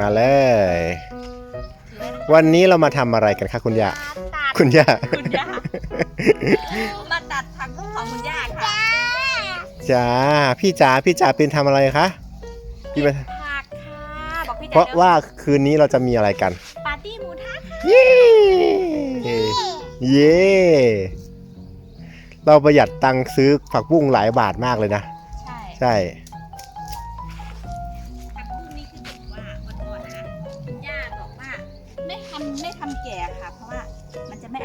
มาเลย วันนี้เรามาทำอะไรกันคะคุณย่าตัดคุณย่าคุณย่ามาตัดผักบุ้งของคุณย่าค่ะจ้าพี่จ๋าพี่จ๋าเป็นทำอะไรคะพี่มาผักค่ะบอกพี่เพราะว่าคืนนี้เราจะมีอะไรกันปาร์ตี้หมูทะค่ะเย้เย้เราประหยัดตังค์ซื้อผักบุ้งหลายบาทมากเลยนะ ใช่ใช่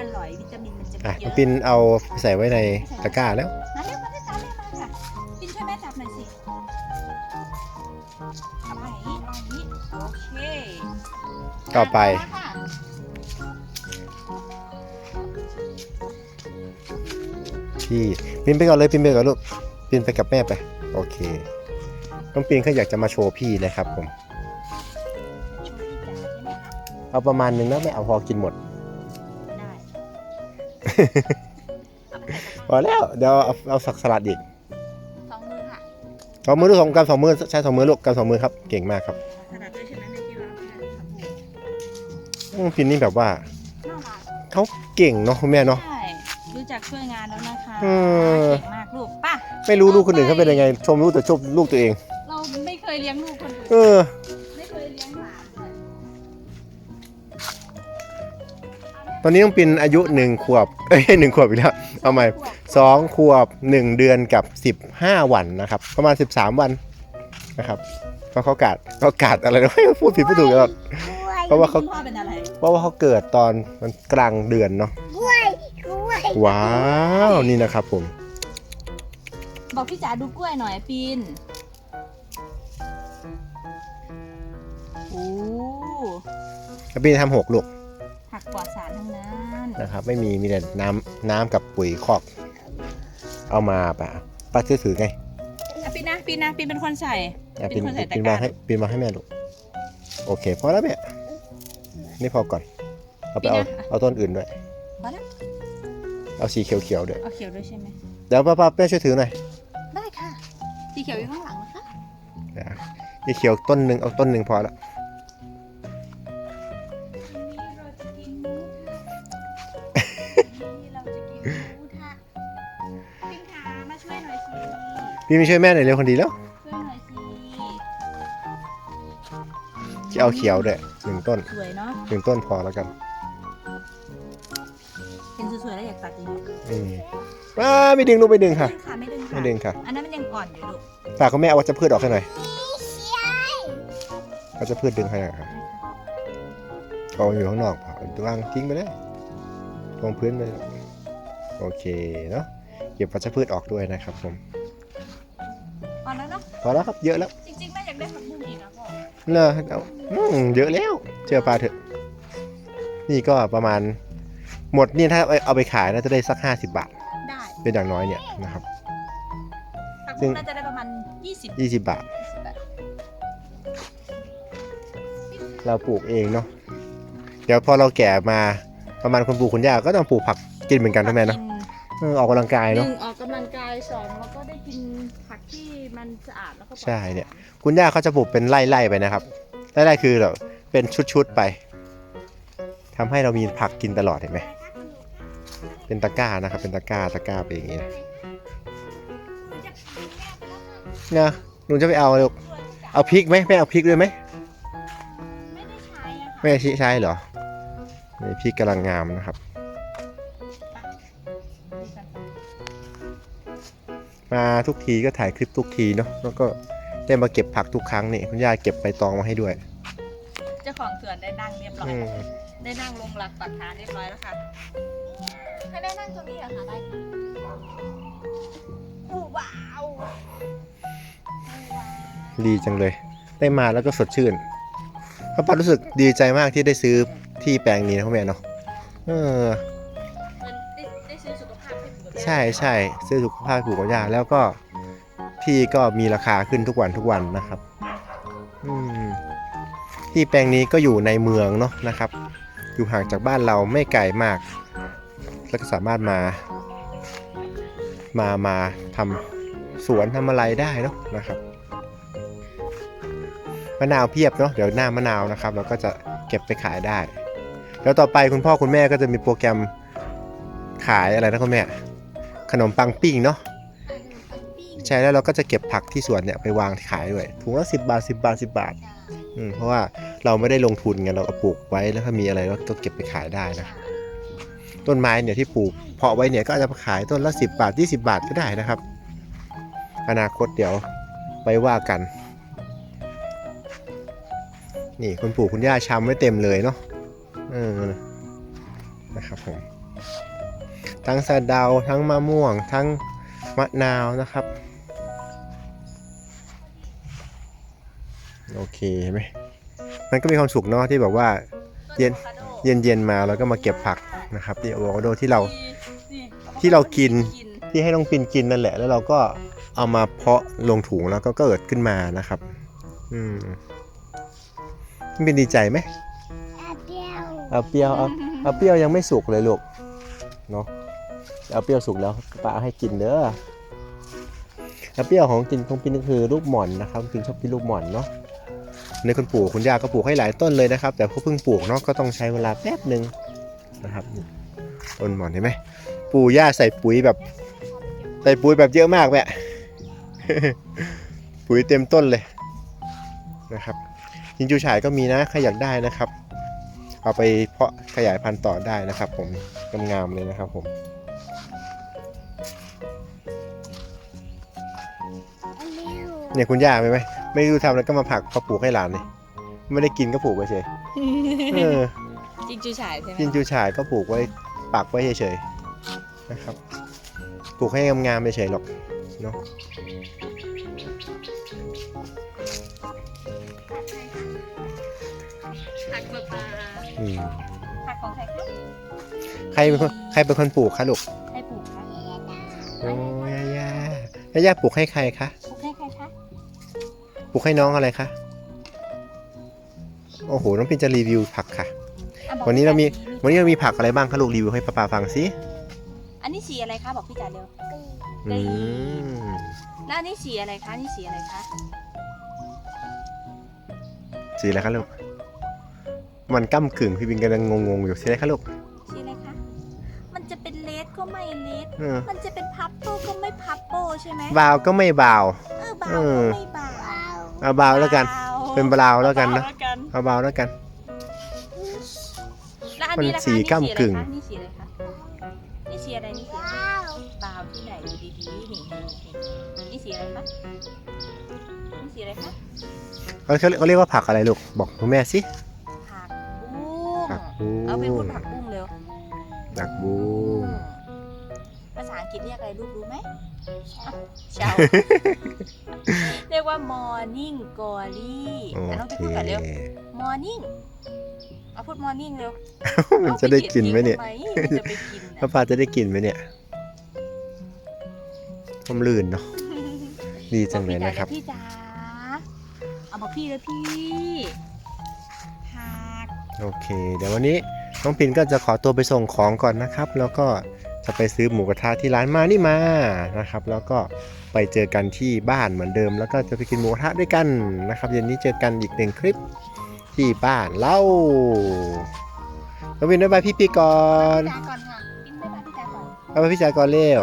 อร่อยวิตามินมันจะอะไม่เยอะปินเอาใส่ไว้ในตะกร้าแล้ว มาเร็วมาเร็วตามแม่มาค่ะปินช่วยแม่จับหน่อยสิเอามาอย่างนี้เอาอย่างนี้โอเคต่อไปแล้วค่ะพี่ปินไปก่อนเลยปินไปก่อนลูกปินไปกับแม่ไป โอเคน้องปินเขาอยากจะมาโชว์พี่นะครับผม ช่วยพี่จ๋าใช่ไหมคะเอาประมาณนึงนะไม่เอาพอกินหมดได้ พอแล้วเดี๋ยวเอาเอาสักสลัดอีกร้าสองมือค่ะสองมือลูกสองกำสองมือใช้สองมือลูกกำสองมือครับเก่งมากครับขนาดด้วยใช่ไหมในที่เราเอาไปทำบุญอืมปินนี่แบบว่าน่ารักเขาเก่งเนาะคุณแม่เนาะ ใช่รู้จักช่วยงานแล้วนะคะอืมเก่งมากลูกป่ะไม่รู้ลูกคนอื่นเขาเป็นยังไง ชมลูกแต่ชมลูกตัวเอง เราไม่เคยเลี้ยงลูกคนอื่นเออ ตอนนี้ต้องปินอายุหนึ่งขวบ เอ้ยหนึ่งขวบอีกแล้ว เอาใหม่สองขวบหนึ่งเดือนกับสิบห้าวันนะครับ ประมาณสิบสามวันนะครับเพราะเขากาดเขากาดอะไรนะพูดผิดพูดถูกแล้วเพราะว่าเขาคุณพ่อเป็นอะไรเพราะว่าเขาเกิดตอนมันกลางเดือนเนาะกล้วยกล้วยว้าวนี่นะครับผม บอกพี่จ๋าดูกล้วยหน่อยปีนโอ้แล้วปินทำหกลูก ผักปลอดสารทั้งนั้นนะครับ ไม่มีมีแต่น้ำน้ำกับปุ๋ยคอก เอามาปะป้าช่วยถือไงอะปีนนะปีนนะปีนเป็นคนใส่อะเป็ปินนคนใส่ตะปินกร้าวางให้ปินวางให้แม่ลูกโอเคพอแล้วแม่นี่พอก่อนเอาไปเอาเอาต้นอื่นด้วยพอแล้วเอาสีเขียวๆด้วยเอาเขียวด้วยใช่ไหมเดี๋ยวป้าป้าแม่ช่วยถือหน่อยได้ค่ะสีเขียวอยู่ข้างหลังนะคะเดี๋ยวสีเขียวต้นหนึ่งเอาต้นหนึ่งพอละวั พี่ไม่ช่วยแม่หน่อยเร็วคนดีแล้วช่วยหน่อยสิจะเอาเขียวด้วยหนึ่งต้นสวยเนาะหนึ่งต้นพอแล้วกันเห็นสวยๆแล้วอยากตัดจริงอืมว้าไม่ดึงลูกไม่ดึงๆค่ะค่ะไม่ดึงค่ะไม่ดึงค่ะ อันนั้นมันยังอ่อนอยู่ลูกฝากคุณแม่เอาวัชพืชออกให้หน่อยวัชพืชดึงให้หน่อยครับเอาอยู่ข้างนอกเปล่าวางทิ้งไปเลยลงพื้นไปเลยโอเคเนาะเก็บวัชพืชออกด้วยนะครับผม พอแล้วครับเยอะแล้วจริงๆแม่อยากได้ผักบุ้งอีกนะพ่อเลอเอาอืมเยอะแล้วเชื่อปลาเถอะ นี่ก็ประมาณหมดนี่ถ้าเอาไปขายน่าจะได้สัก 50 บาท ได้เป็นอย่างน้อยเนี่ยนะครับ ผักซึ่บุ้ง งน่าจะได้ประมาณ20 20บาท20 บาท เราปลูกเองเนาะเดี๋ยวพอเราแก่มาประมาณคุณปู่คุณย่าก็ต้องปลูกผักกินเหมือนกันใช่ไหมเนาะกิเออออกกำลังกายหเนาะนึ่งออกกำลังกาย สองแล้วก็ได้กินผักที่มันสะอาดแล้วก็ปลอดใช่เนี่ย คุณย่าเขาจะปลูกเป็นไร่ๆไปนะครับไร่ๆคือแบบเป็นชุดๆไปทำให้เรามีผักกินตลอดเห็นไหมเป็นตะกร้านะครับ เป็นตะกร้าตะกร้าไปอย่างนี้นะเนี่ยลุงจะไปเอาลูกเอาพริกไหมไม่เอาพริกด้วยไหมไม่ได้ใช้อะค่ะไม่ใช่เหรอนี่พริกกำลังงามนะครับ มาทุกทีก็ถ่ายคลิปทุกทีเนาะแล้วก็ได้มาเก็บผักทุกครั้งนี่คุณย่าเก็บใบตองมาให้ด้วย เจ้าของสวนได้นั่งเรียบร้อย อืมได้นั่งลงหลักปักฐานเรียบร้อยแล้วค่ะให้ได้นั่งตรงนี้เหรอคะได้ค่ะอู้ว้าวดีจังเลย ได้มาแล้วก็สดชื่นป้าป้ารู้สึกดีใจมากที่ได้ซื้อที่แปลงนี้นะพ่อแม่เนาะเออ ใช่ใช่ซื้อสุขภาพผูกกับยาแล้วก็ที่ก็มีราคาขึ้นทุกวันทุกวันนะครับอืมที่แปลงนี้ก็อยู่ในเมืองเนาะนะครับ อยู่ห่างจากบ้านเราไม่ไกลมาก แล้วก็สามารถมา มามาทำสวนทำอะไรได้เนาะนะครับมะนาวเพียบเนาะเดี๋ยวหน้ามะนาวนะครับ เราก็จะเก็บไปขายได้ แล้วต่อไปคุณพ่อคุณแม่ก็จะมีโปรแกรมขายอะไรนะคุณแม่ ขนมปังปิ้งเนาะขนมปังปิ้งใช่แล้วเราก็จะเก็บผักที่สวนเนี่ยไปวางขายด้วยถุงละสิบาท10บาท10บาทจ้าอืมเพราะว่าเราไม่ได้ลงทุนไงเราก็ปลูกไว้แล้วถ้ามีอะไรเราก็เก็บไปขายได้นะต้นไม้เนี่ยที่ปลูกเพาะไว้เนี่ยก็อาจจะขายต้นละ 10 บาท 20 บาทก็ได้นะครับ อนาคตเดี๋ยวไปว่ากัน นี่คุณปู่คุณย่าชำไว้เต็มเลยเนาะเออนะครับผม ทั้งสะเดาทั้งมะม่วง ทั้งมะนาวนะครับ โอเคเห็นไหมมันก็มีความสุขเนาะที่แบบว่าเย็นเย็นๆมาแล้วก็มาเก็บผักนะครับที่อะโวคาโดที่เราที่เรากินที่ให้น้องปินกินนั่นแหละ แล้วเราก็เอามาเพาะลงถุงแล้วก็เกิดขึ้นมานะครับ อืมน้องปินดีใจไหมแอบเดียวเอาเปรี้ยวเอาเอาเปรี้ยวยังไม่สุกเลยลูกเนาะ เอาเปรี้ยวสุกแล้วป้าให้กินเด้อเอาเปรี้ยวของกินของปินก็คือลูกหม่อนนะครับปินชอบกินลูกหม่อนเนาะในคุณปู่คุณย่าก็ปลูกให้หลายต้นเลยนะครับ แต่เขาเพิ่งปลูกเนาะก็ต้องใช้เวลาแป๊บหนึ่งนะครับต้นหม่อนเห็นไหมปู่ย่าใส่ปุ๋ยแบบ ใส่ปุ๋ยแบบเยอะมากแม่ปุ๋ยเต็มต้นเลยนะครับยิงจูฉายก็มีนะใครอยากได้นะครับ เอาไปเพาะขยายพันธุ์ต่อได้นะครับ ผมงามๆเลยนะครับผม เดียวเนี่ยคุณย่าไหมไหมไม่รู้ทำแล้วก็มาผักพอปลูกให้หลานเลยไม่ได้กินก็ปลูกไว้เฉยเออจริงจูฉายใช่ไหมยิงจูฉายก็ปลูกไว้ปักไว้เฉยๆนะครับปลูกให้งามๆเฉยๆหรอกเนาะผักสปาอืมผักของใครคะใครเป็นคนใครเป็นคนปลูกคะลูกใครปลูกคะ โอ้ยาย่าย่าย่าปลูกให้ใครคะปลูกให้ใครคะปลูกให้น้องอะไรคะโอ้โหน้องปินจะรีวิวผักค่ะอะบอกวันนี้เรามีพี่จ๋วันนี้เรามีผักอะไรบ้างคะลูกรีวิวให้ป้าปาฟังสิอันนี้สีอะไรคะบอกพี่จ๋าเร็วอืมแล้วอันนี้สีอะไรคะนี่สีอะไรคะสีอะไรคะลูกมันก้ากึ่งพี่บินกำลังงงๆอยู่สีอะไรคะลูก เลสเออมันจะเป็นพับโป้ก็ไม่พับโป้ใช่ไหมบาวก็ไม่บาว เออบาเอวอก็ไม่บาวเอาบาวแล้วกันบาวเป็นบราวน์แล้วกันนะบาวแล้วกันเอาบาวแล้วกัน แล้วอันนี้ล่ะมันสีคะก้ำกึ่งนี่สีอะไรคะนี่สีอะไรคะนี่สีอะไรว้าวบาวที่ไหนดูดีๆนี่นี่นี่สีอะไรคะนี่สีอะไรคะเขาเขาเรียกว่าผักอะไรลูก บอกคุณแม่สิผักบุ้งผักบุ้งเอาไปพูดผักบุ้งเร็ว ผักบุ้งภาษาอังกฤษเรียกอะไรลูกรู้ไหมเช้า เรียกว่า morning glory โออะน้องไปเคพูดกันเร็ว morning เอาพูด morning เร็วมันจะได้กินไหมเนี่ย อาปกิทำไมมันจะไปกินป้านะปาจะได้กินไหมเนี่ยผมลื่นเนาะ ดีจังเลยนะครับ พี่จ๋าเอาบอกพี่เลยพี่ผักโอเค เดี๋ยววันนี้น้องปินก็จะขอตัวไปส่งของก่อนนะครับ แล้วก็ จะไปซื้อหมูกระทะที่ร้านมานี่มานะครับ แล้วก็ไปเจอกันที่บ้านเหมือนเดิม แล้วก็จะไปกินหมูกระทะด้วยกันนะครับเย็นนี้เจอกันอีกหนึ่งคลิปที่บ้านเล่าน้องปินบ๊ายบายพี่ปีก่อนพี่จาก่อนค่ะกินบ๊ายบายพี่จาก่อนบ๊ายบายพี่จาก่อนเร็ว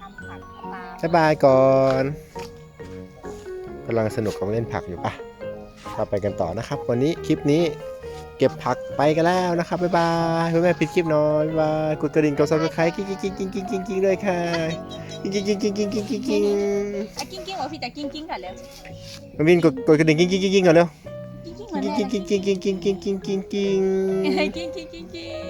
ทำผักปลาบ๊ายบายก่อนกำลังสนุกกับเล่นผักอยู่ปะเราไปกันต่อนะครับ วันนี้คลิปนี้ เก็บผักไปกันแล้วนะครับ บ๊ายบายคุณแม่ปิดคลิปหน่อยบ๊ายบายกดกระดิ่งกดซับสไครต์กิ๊งกิ๊งกิ๊งกิ๊งกิ๊งกิ๊งกิ๊งด้วยค่ะกิ๊งกิ๊งกิ๊งกิ๊งกิ๊งกิ๊งกิ๊งกิ๊งอะกิ้งกิ้งบอกพี่จ๋ากิ้งกิ้งก่อนเร็วมาวินกดกดกระดิ่งกิ๊งกิ๊งกิ๊งกิ๊งก่อนเร็วกิ้งกิ้งเหมือนกิ๊งแม่กิ๊งกิ๊งกิ๊งกิ๊งกิ๊งกิ๊งกิ๊งกิ๊งกิ๊งกิ้งกิ้งกิ้งกิ้ง